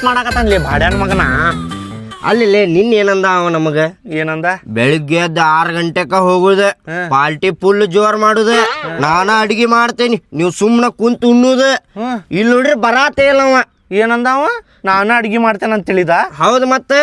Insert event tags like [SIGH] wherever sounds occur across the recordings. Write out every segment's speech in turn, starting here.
ಎಷ್ಟೊತ್ತು ಮಾಡಾಕತ್ತಾನ್ಲಿ ಭಾಡ್ಯಾನ ಮಗನ? ಅಲ್ಲಿ ನಿನ್ನ ಏನಂದ ಅವ ನಮಗ? ಏನಂದ? ಬೆಳಿಗ್ಗೆ ಎದ್ದು ಆರು ಗಂಟೆಕ ಹೋಗುದ. ಪಾರ್ಟಿ ಫುಲ್ ಜೋರ್ ಮಾಡುದ ನಾನ ಅಡಿಗೆ ಮಾಡ್ತೇನಿ ನೀವು ಸುಮ್ನ ಕುಂತ ಉಣ್ಣುದ ಇಲ್ಲಿ ನೋಡ್ರಿ ಬರಾತೇ ಇಲ್ಲ ಅವ. ಏನಂದ ಅವ? ನಾನು ಅಡಿಗೆ ಮಾಡ್ತೇನೆ ಅಂತ ತಿಳಿದ? ಹೌದು ಮತ್ತೆ?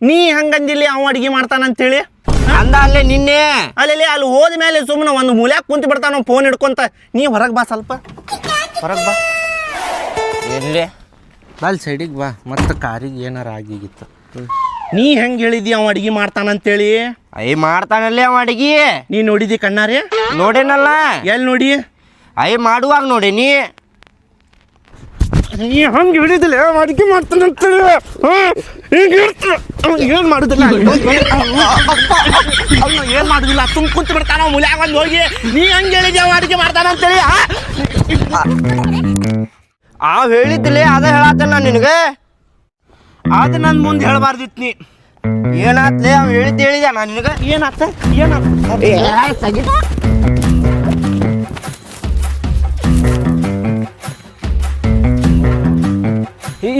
ನೀ ಹಂಗಂದಿಲ್ಲಿ ಅವ ಅಡಿಗೆ ಮಾಡ್ತಾನ ಅಂತೇಳಿ ಅಂದ ಅಲ್ಲೇ ನಿನ್ನೆ. ಅಲ್ಲಿ ಅಲ್ಲಿ ಹೋದ ಮೇಲೆ ಸುಮ್ಮನೆ ಒಂದು ಮೂಲ್ಯಾಗ ಕುಂತು ಬಿಡ್ತಾನ ಫೋನ್ ಹಿಡ್ಕೊಂತ ನೀ ಹೊರಗೆ ಬಾ ಸ್ವಲ್ಪ. ಹೊರಗೆ ಬಾ. ಎಲ್ಲಿ ಅಲ್ಲಿ ಸೈಡಿಗೆ ಬಾ ಮತ್ತೆ ಕಾರಿಗೆ ಏನಾರ ಆಗಿಗಿತ್ತು. ನೀ ಹೆಂಗೆ ಹೇಳಿದಿ ಅವ ಅಡಿಗೆ ಮಾಡ್ತಾನಂತೇಳಿ? ಐ ಮಾಡ್ತಾನಲ್ಲೇ ಅವ ಅಡಿಗೆ. ನೀ ನೋಡಿದಿ ಕಣ್ಣಾರಿ? ನೋಡೇನಲ್ಲ. ಎಲ್ಲಿ ನೋಡಿ? ಐ ಮಾಡುವಾಗ ನೋಡಿ ನೀ. ಹಂಗೆ ಹಿಡಿದಿಲ್ಲ ಅಡಿಗೆ ಮಾಡ್ತಾನಂತೇಳಿ. ಏನು ಮಾಡುದಿಲ್ಲ? ಅವ್ನು ಏನು ಮಾಡುದಿಲ್ಲ? ತುಂಬ ಕುಂತು ಬಿಡ್ತಾನ ಮುಲ್ಯಾಗ ಒಂದು ಹೋಗಿ. ನೀ ಹೆಂಗೆ ಹೇಳಿದಿ ಅವ ಅಡಿಗೆ ಮಾಡ್ತಾನಂತೇಳಿ ಆ? ಆ ಹೇಳಿದ್ದಿಲ್ಲ ಅದ ಹೇಳತ್ತೇನ ನಿನಗೆ? ಅದು ನನ್ನ ಮುಂದೆ ಹೇಳಬಾರ್ದಿತ್ತು ನೀ ಏನಾತ್ಲೆ ಅವ್ ಹೇಳಿದ್ ಹೇಳಿದ ನಾನು ನಿನಗೆ ಏನಾತ ಏನಾತ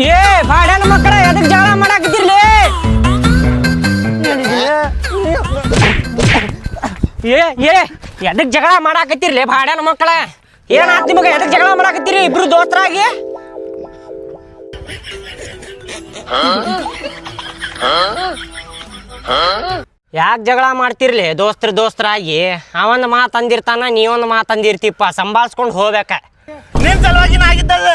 ಏ ಬಾಡ್ಯಾನ ಮಕ್ಕಳ ಎದಕ್ ಜಗಳ ಮಾಡಾಕತ್ತಿರ್ಲಿ? ಏ ಏ ಎದಕ್ ಜಗಳ ಮಾಡಾಕತ್ತಿರ್ಲಿ ಬಾಡ್ಯಾನ ಮಕ್ಕಳ? ಏನಾತ್ ನಿಮಗೆ? ಎದಕ್ ಜಗಳ ಮಾಡಾಕತ್ತೀರಿ? ಇಬ್ರು ದೋಸ್ತರಾಗಿ? ಯಾಕೆ ಜಗಳ ಮಾಡ್ತಿರ್ಲಿ? ದೋಸ್ತ್ರ ದೋಸ್ತರಾಗಿ. ಅವೊಂದು ಮಾತು ಅಂದಿರ್ತಾನ ನೀವೊಂದು ಮಾತು ಅಂದಿರ್ತಿಪ್ಪ. ಸಂಭಾಳ್ಸ್ಕೊಂಡು ಹೋಗ್ಬೇಕ. ನಿನ್ನ ಸಲುವಾಗಿ ನಾ ಆಗಿದ್ದದು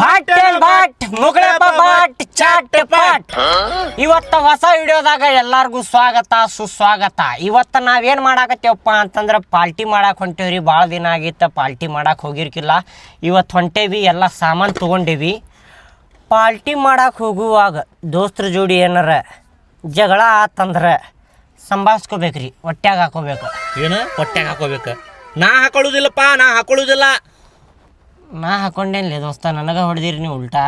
ಬಾಟ್ ಬಾಟ್? ಮುಗಳಪ್ಪ ಬಾಟ್ ಚಾಟ್ ಪಾಟ್. ಇವತ್ತ ಹೊಸ ವಿಡಿಯೋದಾಗ ಎಲ್ಲಾರ್ಗೂ ಸ್ವಾಗತ ಸುಸ್ವಾಗತ. ಇವತ್ತ ನಾವೇನ್ ಮಾಡಾಕತ್ತೇವಪ್ಪ ಅಂತಂದ್ರ ಪಾಲ್ಟಿ ಮಾಡಾಕ್ ಹೊಂಟೇವ್ರಿ ಭಾಳ ದಿನ ಆಗಿತ್ತ ಪಾಲ್ಟಿ ಮಾಡಾಕ್ ಹೋಗಿರ್ಕಿಲ್ಲ. ಇವತ್ತು ಹೊಂಟೇವಿ ಎಲ್ಲ ಸಾಮಾನು ತಗೊಂಡೇವಿ. ಪಾಲ್ಟಿ ಮಾಡಾಕ್ ಹೋಗುವಾಗ ದೋಸ್ತ್ರ ಜೋಡಿ ಏನಾರ ಜಗಳ ಆತಂದ್ರ ಸಂಭಾಸ್ಕೋಬೇಕ್ರಿ ಹೊಟ್ಯಾಗ ಹಾಕೋಬೇಕು. ಏನು? ಹೊಟ್ಯಾಗ ಹಾಕೋಬೇಕು? ನಾ ಹಾಕೊಳ್ಳುದಿಲ್ಲಪ್ಪ ನಾ ಹಾಕೊಳ್ಳೋದಿಲ್ಲ. ನಾ ಹಾಕೊಂಡೇನ್ಲಿ ದೋಸ್ತ ನನಗ ಹೊಡೆದಿರಿ ನೀವು ಉಲ್ಟಾ.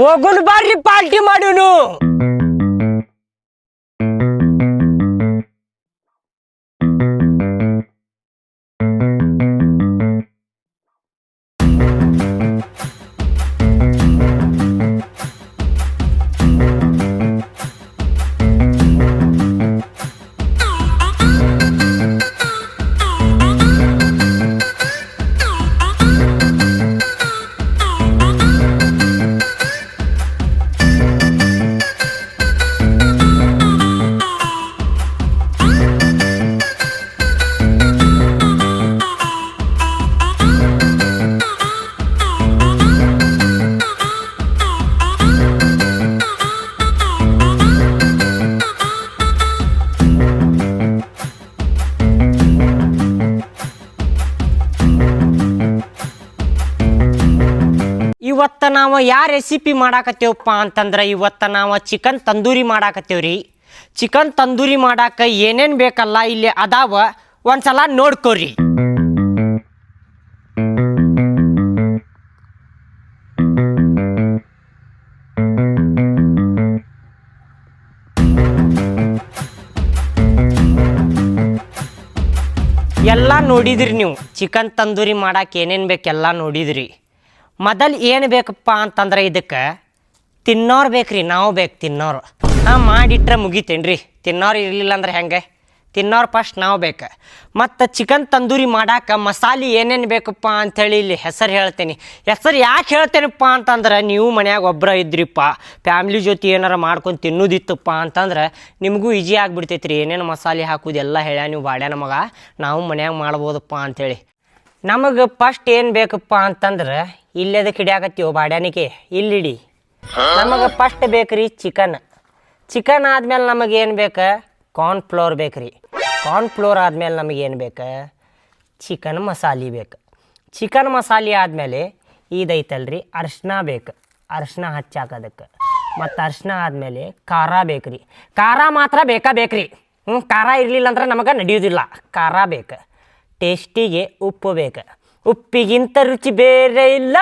ಹೋಗುನ್ ಬಾರ್ರಿ ಪಾರ್ಟಿ ಮಾಡೋನು. ಇವತ್ತ ನಾವು ಯಾ ರೆಸಿಪಿ ಮಾಡಾಕತ್ತೇವಪ್ಪ ಅಂತಂದ್ರೆ ಇವತ್ತ ನಾವು ಚಿಕನ್ ತಂದೂರಿ ಮಾಡಾಕತ್ತೇವ್ರಿ. ಚಿಕನ್ ತಂದೂರಿ ಮಾಡಾಕ ಏನೇನ್ ಬೇಕಲ್ಲ ಇಲ್ಲಿ ಅದಾವ, ಒಂದ್ಸಲ ನೋಡ್ಕೋರಿ. ಎಲ್ಲ ನೋಡಿದ್ರಿ ನೀವು ಚಿಕನ್ ತಂದೂರಿ ಮಾಡಕ್ಕೆ ಏನೇನು ಬೇಕೆಲ್ಲ ನೋಡಿದ್ರಿ. ಮೊದಲು ಏನು ಬೇಕಪ್ಪ ಅಂತಂದ್ರೆ ಇದಕ್ಕೆ ತಿನ್ನೋರು ಬೇಕ್ರಿ, ನಾವು ಬೇಕು ತಿನ್ನೋರು. ಹಾಂ ಮಾಡಿಟ್ರೆ ಮುಗಿತೇನ್ರಿ. ತಿನ್ನೋರು ಇರಲಿಲ್ಲ ಅಂದ್ರೆ ಹೆಂಗೆ? ತಿನ್ನೋರು ಫಸ್ಟ್ ನಾವು ಬೇಕು. ಮತ್ತು ಚಿಕನ್ ತಂದೂರಿ ಮಾಡಾಕ ಮಸಾಲೆ ಏನೇನು ಬೇಕಪ್ಪ ಅಂಥೇಳಿ ಇಲ್ಲಿ ಹೆಸರು ಹೇಳ್ತೇನೆ. ಹೆಸರು ಯಾಕೆ ಹೇಳ್ತೇನಪ್ಪ ಅಂತಂದ್ರೆ ನೀವು ಮನ್ಯಾಗ ಒಬ್ಬರ ಇದ್ರಿಪ್ಪ, ಫ್ಯಾಮ್ಲಿ ಜೊತೆ ಏನಾರ ಮಾಡ್ಕೊಂಡು ತಿನ್ನೋದಿತ್ತಪ್ಪ ಅಂತಂದ್ರೆ ನಿಮಗೂ ಈಜಿ ಆಗಿಬಿಡ್ತೈತ್ರಿ. ಏನೇನು ಮಸಾಲೆ ಹಾಕೋದು ಎಲ್ಲ ಹೇಳ್ಯ ನೀವು ಬಾಡ್ಯಾನ ಮಗ ನಾವು ಮನ್ಯಾಗ ಮಾಡ್ಬೋದಪ್ಪ ಅಂಥೇಳಿ ನಮಗೆ ಫಸ್ಟ್ ಏನು ಬೇಕಪ್ಪ ಅಂತಂದ್ರೆ ಇಲ್ಲೆದಕ್ಕೆ ಹಿಡಿಯಾಕತ್ತೀವಿ ಬಾಡ್ಯಾನಿಗೆ, ಇಲ್ಲಿಡಿ. ನಮಗೆ ಫಸ್ಟ್ ಬೇಕ್ರಿ ಚಿಕನ್ ಚಿಕನ್ ಆದ್ಮೇಲೆ ನಮಗೆ ಏನು ಬೇಕು? ಕಾರ್ನ್ ಫ್ಲೋರ್ ಬೇಕ್ರಿ. ಕಾರ್ನ್ ಫ್ಲೋರ್ ಆದ್ಮೇಲೆ ನಮಗೆ ಏನು ಬೇಕು? ಚಿಕನ್ ಮಸಾಲೆ ಬೇಕು. ಚಿಕನ್ ಮಸಾಲೆ ಆದಮೇಲೆ ಇದೈತಲ್ರಿ ಅರ್ಶಿನ ಬೇಕು. ಅರ್ಶಿನ ಹಚ್ಚಾಕೋದಕ್ಕೆ ಮತ್ತು ಅರ್ಶಿನ ಆದಮೇಲೆ ಖಾರ ಬೇಕ್ರಿ. ಖಾರ ಮಾತ್ರ ಬೇಕಾ ಬೇಕ್ರಿ? ಹ್ಞೂ ಖಾರ ಇರಲಿಲ್ಲ ಅಂದ್ರೆ ನಮಗೆ ನಡೆಯೋದಿಲ್ಲ. ಖಾರ ಬೇಕು. ಟೇಸ್ಟಿಗೆ ಉಪ್ಪು ಬೇಕು. ಉಪ್ಪಿಗಿಂತ ರುಚಿ ಬೇರೆ ಇಲ್ಲ.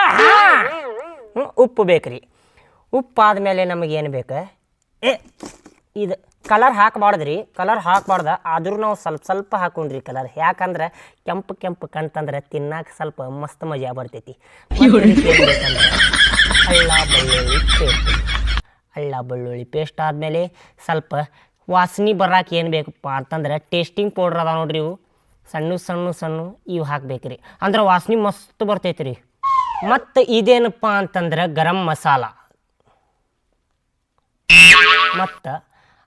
ಉಪ್ಪು ಬೇಕ್ರಿ ಉಪ್ಪು ಆದಮೇಲೆ ನಮಗೇನು ಬೇಕು? ಏ, ಇದು ಕಲರ್ ಹಾಕ್ಬಾರ್ದ್ರಿ ಕಲರ್ ಹಾಕಬಾರ್ದ. ಆದರೂ ನಾವು ಸ್ವಲ್ಪ ಸ್ವಲ್ಪ ಹಾಕೊಂಡ್ರಿ ಕಲರ್. ಯಾಕಂದ್ರೆ ಕೆಂಪು ಕೆಂಪು ಕಂತಂದ್ರೆ ತಿನ್ನಾಕ ಸ್ವಲ್ಪ ಮಸ್ತ್ ಮಜಾ ಬರ್ತೈತಿ. ಅಳ್ಳ ಬೆಳ್ಳುಳ್ಳಿ ಪೇಸ್ಟ್. ಅಳ್ಳ ಬೆಳ್ಳುಳ್ಳಿ ಪೇಸ್ಟ್ ಆದಮೇಲೆ ಸ್ವಲ್ಪ ವಾಸನೆ ಬರಾಕ ಏನು ಬೇಕಪ್ಪ ಅಂತಂದ್ರೆ ಟೇಸ್ಟಿಂಗ್ ಪೌಡ್ರ್ ಅದಾವ ನೋಡ್ರಿ ಇವು. ಸಣ್ಣ ಸಣ್ಣ ಸಣ್ಣ ಇವು ಹಾಕ್ಬೇಕ್ರಿ. ಅಂದ್ರೆ ವಾಸನೆ ಮಸ್ತ್ ಬರ್ತೈತೆ ರೀ ಮತ್ತು ಇದೇನಪ್ಪ ಅಂತಂದ್ರೆ ಗರಂ ಮಸಾಲ. ಮತ್ತು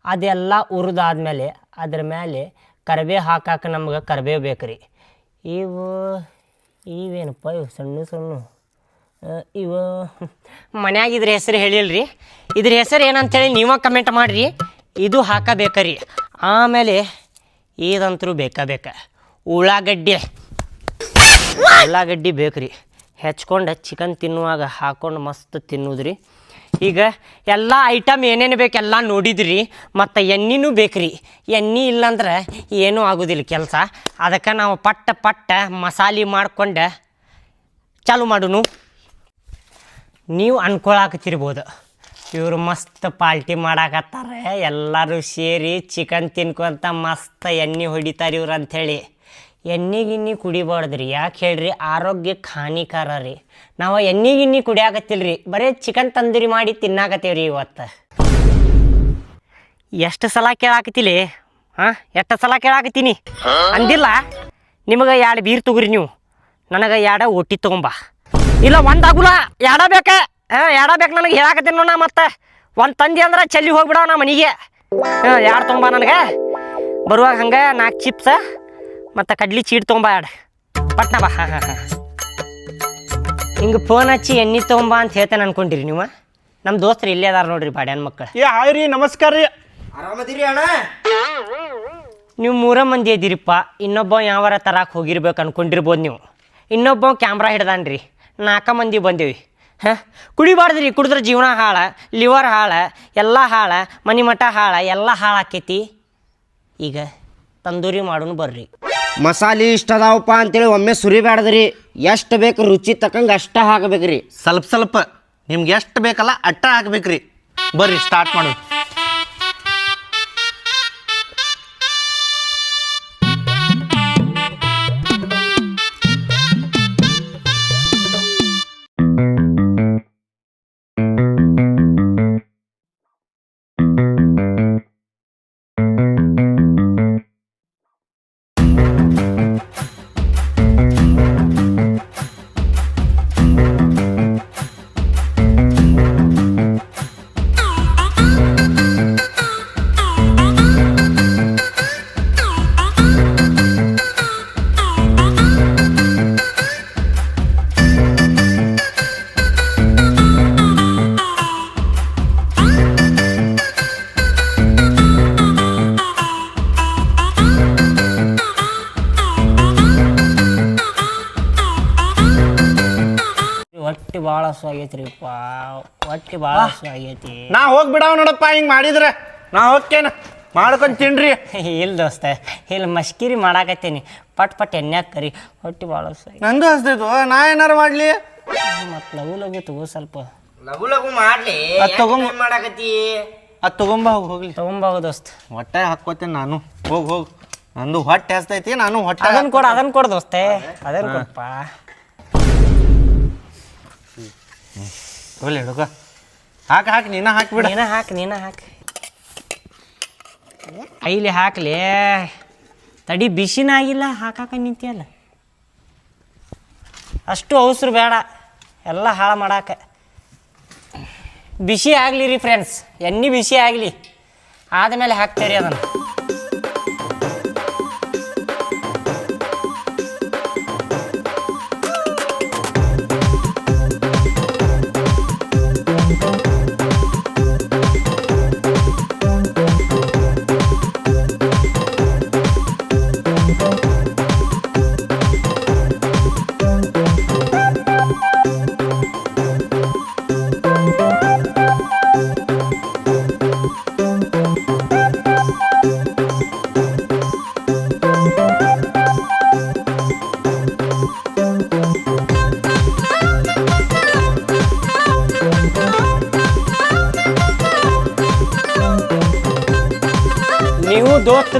ಅದೆಲ್ಲ ಹುರಿದಾದ್ಮೇಲೆ ಅದ್ರ ಮೇಲೆ ಕರಿಬೇವು ಹಾಕಾಕ ನಮ್ಗೆ ಕರಿಬೇವು ಬೇಕು ಇವು, ಇವೇನಪ್ಪ ಇವು ಸಣ್ಣ ಸಣ್ಣ? ಇವು [LAUGHS] ಮನ್ಯಾಗ ಇದ್ರ ಹೆಸರು ಹೇಳಿಲ್ರಿ. ಇದ್ರ ಹೆಸರು ಏನಂತೇಳಿ ನೀವ ಕಮೆಂಟ್ ಮಾಡಿರಿ. ಇದು ಹಾಕಬೇಕರಿ. ಆಮೇಲೆ ಇದಂತರೂ ಬೇಕಾ ಬೇಕ? ಉಳ್ಳಾಗಡ್ಡಿ. ಉಳ್ಳಾಗಡ್ಡಿ ರೀ ಹೆಚ್ಕೊಂಡು ಚಿಕನ್ ತಿನ್ನುವಾಗ ಹಾಕೊಂಡು ಮಸ್ತ್ ತಿನ್ನುದ್ರಿ. ಈಗ ಎಲ್ಲ ಐಟಮ್ ಏನೇನು ಬೇಕೆಲ್ಲ ನೋಡಿದ್ರಿ, ಮತ್ತು ಎಣ್ಣೆನೂ ಬೇಕ್ರಿ. ಎಣ್ಣೆ ಇಲ್ಲಾಂದ್ರೆ ಏನೂ ಆಗೋದಿಲ್ಲ ಕೆಲಸ. ಅದಕ್ಕೆ ನಾವು ಪಟ್ಟ ಪಟ್ಟ ಮಸಾಲೆ ಮಾಡ್ಕೊಂಡು ಚಾಲು ಮಾಡೋನು. ನೀವು ಅನ್ಕೊಳಕತ್ತಿರ್ಬೋದು. ಇವರು ಮಸ್ತ್ ಪಾಲ್ಟಿ ಮಾಡಾಕತ್ತಾರೆ. ಎಲ್ಲರೂ ಸೇರಿ ಚಿಕನ್ ತಿನ್ಕೊಂತ ಮಸ್ತ್ ಎಣ್ಣೆ ಹೊಡಿತಾರೆ ಇವ್ರು ಅಂಥೇಳಿ ಎಣ್ಣೆ ಗಿಣ್ಣಿ ಕುಡಿಬಾರ್ದ್ರಿ. ಯಾಕೆ ಹೇಳ್ರಿ? ಆರೋಗ್ಯಕ್ಕೆ ಹಾನಿಕಾರ ರೀ. ನಾವು ಎಣ್ಣೆ ಗಿಣ್ಣಿ ಕುಡಿಯಾಕತ್ತಿಲ್ರಿ. ಬರೀ ಚಿಕನ್ ತಂದೂರಿ ಮಾಡಿ ತಿನ್ನಾಕತ್ತೇವ್ರಿ ಇವತ್ತು. ಎಷ್ಟು ಸಲ ಕೇಳಾಕತಿಲಿ ಹಾಂ? ಎಷ್ಟು ಸಲ ಕೇಳಾಕತ್ತೀನಿ? ಅಂದಿಲ್ಲ? ನಿಮಗೆ ಎರಡು ಬೀರ್ ತಗೋರಿ ನೀವು? ನನಗೆ ಎರಡು ಒಟ್ಟಿ ತೊಗೊಂಬ. ಇಲ್ಲ, ಒಂದು ಆಗುಲ್ಲ ಎರಡ ಬೇಕಾ? ಹಾಂ ಎರಡ ಬೇಕು ನನಗೆ ಹೇಳಾಕತ್ತೀನಿ ನೋಡ ಮತ್ತೆ. ಒಂದು ತಂದಿ ಅಂದ್ರೆ ಚೆಲ್ಲಿ ಹೋಗ್ಬಿಡವ ನಾ ಮನೆಗೆ. ಹಾಂ ಎರಡು ತೊಗೊಂಬ ನನಗೆ? ಬರುವಾಗ ಹಂಗೆ ನಾಲ್ಕು ಚಿಪ್ಸ ಮತ್ತು ಕಡ್ಲಿ ಚೀಟ್ ತೊಗೊಂಬಾಡ. ಪಟ್ನ ಬಾ. ಹಾಂ ಹಾಂ ಹಾಂ ಹಿಂಗೆ ಫೋನ್ ಹಚ್ಚಿ ಎಣ್ಣೆ ತೊಗೊಂಬಾ ಅಂತ ಹೇಳ್ತೇನೆ ಅನ್ಕೊಂಡಿರಿ ನೀವು? ನಮ್ಮ ದೋಸ್ತರು ಇಲ್ಲೇ ಅದಾರ ನೋಡ್ರಿ ಬಾಡ್ಯಾನ ಮಕ್ಕಳು ಏ ಹಾಯ್ ರೀ ನಮಸ್ಕಾರ ರೀ. ಆರಾಮದಿರಿ ಅಣ್ಣ? ನೀವು ಮೂರ ಮಂದಿ ಇದ್ದೀರಿಪ್ಪ ಇನ್ನೊಬ್ಬ ಯಾವಾರ ತರಕ್ಕೆ ಹೋಗಿರ್ಬೇಕು ಅನ್ಕೊಂಡಿರ್ಬೋದು ನೀವು. ಇನ್ನೊಬ್ಬ ಕ್ಯಾಮ್ರಾ ಹಿಡ್ದಾನ್ರಿ ನಾಲ್ಕ ಮಂದಿ ಬಂದೇವಿ. ಹಾಂ? ಕುಡಿಬಾರ್ದ್ರಿ ಕುಡಿದ್ರೆ ಜೀವನ ಹಾಳ ಲಿವರ್ ಹಾಳ ಎಲ್ಲ ಹಾಳ ಮನೆ ಮಠ ಹಾಳ ಎಲ್ಲ ಹಾಳಾಕೈತಿ. ಈಗ ತಂದೂರಿ ಮಾಡೋನು ಬರ್ರಿ. ಮಸಾಲೆ ಇಷ್ಟ ಅದಾವಪ್ಪ ಅಂತೇಳಿ ಒಮ್ಮೆ ಸುರಿಬ್ಯಾಡ್ದ್ರಿ. ಎಷ್ಟು ಬೇಕು ರುಚಿ ತಕ್ಕಂಗೆ ಅಷ್ಟ ಹಾಕಬೇಕ್ರಿ. ಸ್ವಲ್ಪ ಸ್ವಲ್ಪ, ನಿಮ್ಗೆ ಎಷ್ಟು ಬೇಕಲ್ಲ ಅಟ್ಟ ಹಾಕ್ಬೇಕ್ರಿ. ಬರ್ರಿ ಸ್ಟಾರ್ಟ್ ಮಾಡೋದು. ಹೊಟ್ಟಿ ಭಾಳ ಹಸು ಆಗೈತ್ರಿಪ್ಪ ಹೊಟ್ಟಿ ಭಾಳ ಹಸು ಆಗೈತಿ ನಾ ಹೋಗಿ ಬಿಡವ ನೋಡಪ್ಪ ಹಿಂಗೆ ಮಾಡಿದ್ರೆ. ನಾ ಹೋಗ್ತೇನೆ. ಮಾಡ್ಕೊಂಡು ತಿನ್ರಿ. [LAUGHS] ಇಲ್ಲ ದೋಸ್ತ ಇಲ್ಲಿ ಮಸ್ಕಿರಿ ಮಾಡಾಕತ್ತೀನಿ. ಪಟ್ ಪಟ್ ಎಣ್ಣೆ ಕರಿ. ಹೊಟ್ಟಿ ಭಾಳ ಹಸು ಆಗೈತಿ ನಂದು ಹಸ್ದೈತು ನಾ ಏನಾರು ಮಾಡಲಿ? ಮತ್ತು ಲಘು ಲಘು ತಗೋ ಸ್ವಲ್ಪ. ಲಘು ಲಘು ಮಾಡ್ಲಿ. ಅದ್ ತಗೊಂಬ. ಯಾಕ್ ಮಾಡಾಕತ್ತಿ? ಅದು ತಗೊಂಬ ಹೋಗ್ಲಿ. ಹೋಗು ದೋಸ್ತ. ಹೊಟ್ಟೆ ಹಾಕ್ಕೋತೇನೆ ನಾನು. ಹೋಗಿ ಹೋಗಿ. ನಂದು ಹೊಟ್ಟೆ ಹಸ್ತೈತಿ ನಾನು ಹೊಟ್ಟೆ ಅದನ್ನ ಕೊಡು ಅದನ್ನ ಕೊಡು ದೋಸ್ತೆ. ಅದನ್ನ ಕೊಡಪ್ಪ. ಹೋಗ್ಲಿ ಹುಡುಗ. ಹಾಕಿ ಹಾಕಿ, ನೀನ ಹಾಕಿಬಿಡ ನೀನ ಹಾಕಿ ನೀನ ಹಾಕಿ. ಐಲಿ ಹಾಕ್ಲಿ. ತಡಿ ಬಿಸಿನ ಆಗಿಲ್ಲ, ಹಾಕಾಕ ನಿಂತಿಯಲ್ಲ. ಅಷ್ಟು ಅವಸರ ಬೇಡ, ಎಲ್ಲ ಹಾಳು ಮಾಡಾಕ. ಬಿಸಿ ಆಗಲಿ ರೀ ಫ್ರೆಂಡ್ಸ್ ಎಣ್ಣೆ ಬಿಸಿ ಆಗಲಿ. ಆದಮೇಲೆ ಹಾಕ್ತೀರಿ ಅದನ್ನು.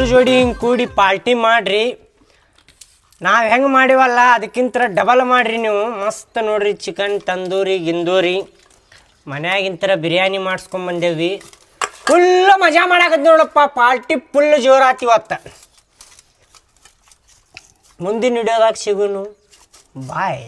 ಜೋಡಿ ಹಿಂಗೆ ಕೂಡಿ ಪಾರ್ಟಿ ಮಾಡ್ರಿ. ನಾವು ಹೆಂಗೆ ಮಾಡಿವಲ್ಲ ಅದಕ್ಕಿಂತ ಡಬಲ್ ಮಾಡ್ರಿ ನೀವು. ಮಸ್ತ್ ನೋಡ್ರಿ ಚಿಕನ್ ತಂದೂರಿ, ಗಿಂದೂರಿ. ಮನ್ಯಾಗಿಂತರ ಬಿರಿಯಾನಿ ಮಾಡಿಸ್ಕೊಂಬಂದೇವಿ ಫುಲ್ ಮಜಾ ಮಾಡಾಕತ್ ನೋಡಪ್ಪ, ಪಾರ್ಟಿ ಫುಲ್ ಜೋರಾತಿ ಇವತ್ತು. ಮುಂದಿನ ಹಿಡಿಯೋದಾಗ ಸಿಗುನು. ಬಾಯ್